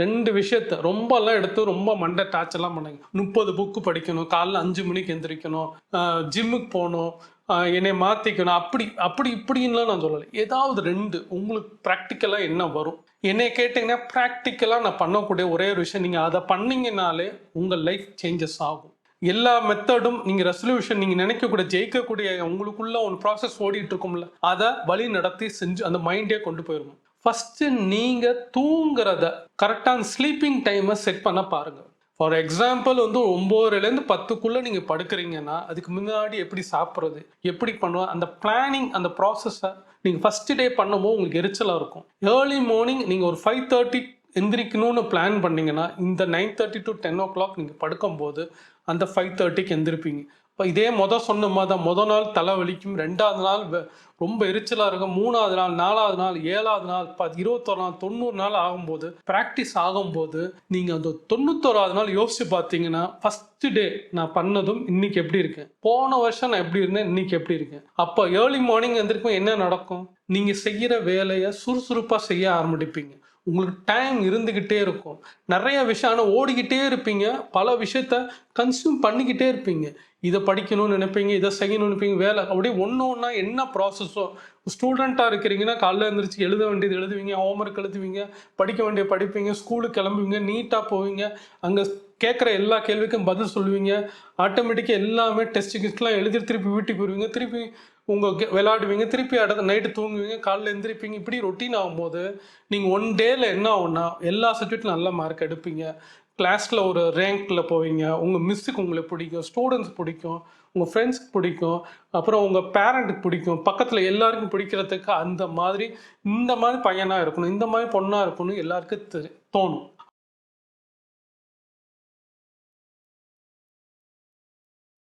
ரெண்டு விஷயத்த ரொம்பலாம் எடுத்து ரொம்ப மண்டை டார்ச்சர்லாம் பண்ணாங்க. முப்பது புக்கு படிக்கணும் காலைல அஞ்சு மணிக்கு எந்திரிக்கணும் ஜிம்முக்கு போகணும் என்னை மாற்றிக்கணும் அப்படி அப்படி இப்படின்லாம் நான் சொல்லலை. ஏதாவது ரெண்டு உங்களுக்கு ப்ராக்டிக்கலாக என்ன வரும்? என்னை கேட்டிங்கன்னா ப்ராக்டிக்கலாக நான் பண்ணக்கூடிய ஒரே ஒரு விஷயம் நீங்கள் அதை பண்ணீங்கனாலே உங்கள் லைஃப் சேஞ்சஸ் ஆகும். எல்லா மெத்தடும் நீங்கள் ரெசல்யூஷன் நீங்கள் நினைக்கக்கூடிய ஜெயிக்கக்கூடிய உங்களுக்குள்ள ஒரு ப்ராசஸ் ஓடிட்டு இருக்கும்ல அதை வழி நடத்தி செஞ்சு அந்த மைண்டே கொண்டு போயிடும் ஃபஸ்ட்டு நீங்கள் தூங்குறத கரெக்டான ஸ்லீப்பிங் டைமை செட் பண்ண பாருங்கள் ஃபார் எக்ஸாம்பிள் வந்து ஒம்போதுலேருந்து பத்துக்குள்ளே நீங்கள் படுக்கிறீங்கன்னா அதுக்கு முன்னாடி எப்படி சாப்பிட்றது எப்படி பண்ணுவோம் அந்த பிளானிங் அந்த ப்ராசஸை நீங்கள் ஃபஸ்ட்டு டே பண்ணும்போது உங்களுக்கு எரிச்சலாக இருக்கும். ஏர்லி மார்னிங் நீங்கள் ஒரு ஃபைவ் தேர்ட்டி எந்திரிக்கணும்னு பிளான் பண்ணீங்கன்னா இந்த nine thirty to ten o'clock நீங்கள் படுக்கும்போது அந்த ஃபைவ் தேர்ட்டிக்கு எந்திருப்பீங்க. இப்போ இதே மொதல் சொன்ன மாதிரி தான் மொதல் நாள் தலை வலிக்கும் ரெண்டாவது நாள் ரொம்ப எரிச்சலாக இருக்கும். மூணாவது நாள் நாலாவது நாள் ஏழாவது நாள் ப இருபத்தொரு நாள் தொண்ணூறு நாள் ஆகும்போது ப்ராக்டிஸ் ஆகும்போது நீங்கள் அந்த தொண்ணூத்தோராவது நாள் யோசிச்சு பார்த்தீங்கன்னா ஃபஸ்ட்டு டே நான் பண்ணதும் இன்னைக்கு எப்படி இருக்கேன் போன வருஷம் நான் எப்படி இருந்தேன்? இன்னைக்கு எப்படி இருக்கேன் அப்போ ஏர்லி மார்னிங் எந்திரிக்கும் என்ன நடக்கும்? நீங்கள் செய்கிற வேலையை சுறுசுறுப்பாக செய்ய ஆரம்பிப்பீங்க. உங்களுக்கு டைம் இருந்துக்கிட்டே இருக்கும். நிறைய விஷயம் ஆனால் ஓடிக்கிட்டே இருப்பீங்க. பல விஷயத்த கன்சியூம் பண்ணிக்கிட்டே இருப்பீங்க. இதை படிக்கணும்னு நினைப்பீங்க இதை செய்யணும்னு நினைப்பீங்க வேலை. அப்படியே ஒன்று ஒன்றா என்ன ப்ராசஸோ ஸ்டூடெண்ட்டாக இருக்கிறீங்கன்னா காலைல எழுந்திரிச்சு எழுத வேண்டியது எழுதுவீங்க ஹோம்ஒர்க் எழுதுவீங்க படிக்க வேண்டிய படிப்பீங்க ஸ்கூலுக்கு கிளம்புவீங்க நீட்டாக போவீங்க. அங்கே கேட்குற எல்லா கேள்விக்கும் பதில் சொல்லுவீங்க. ஆட்டோமேட்டிக்காக எல்லாமே டெஸ்ட் கிஸ்ட்லாம் எழுதி திருப்பி வீட்டுக்கு வருவீங்க. திருப்பி உங்கள் விளையாடுவீங்க திருப்பி அடுத்த நைட்டு தூங்குவீங்க காலைல எந்திரிப்பீங்க இப்படி ரொட்டீன் ஆகும்போது நீங்கள் ஒன் டேயில் என்ன ஆகும்னா எல்லா சப்ஜெக்ட்லையும் நல்ல மார்க் எடுப்பீங்க. கிளாஸில் ஒரு ரேங்க்கில் போவீங்க. உங்கள் மிஸ்ஸுக்கு உங்களை பிடிக்கும் ஸ்டூடெண்ட்ஸ் பிடிக்கும் உங்கள் ஃப்ரெண்ட்ஸ்க்கு பிடிக்கும் அப்புறம் உங்கள் பேரண்ட்டுக்கு பிடிக்கும். பக்கத்தில் எல்லாருக்கும் பிடிக்கிறதுக்கு அந்த மாதிரி இந்த மாதிரி பையனாக இருக்கணும் இந்த மாதிரி பொண்ணாக இருக்கணும் எல்லாருக்கும் தெரி- தோணும்.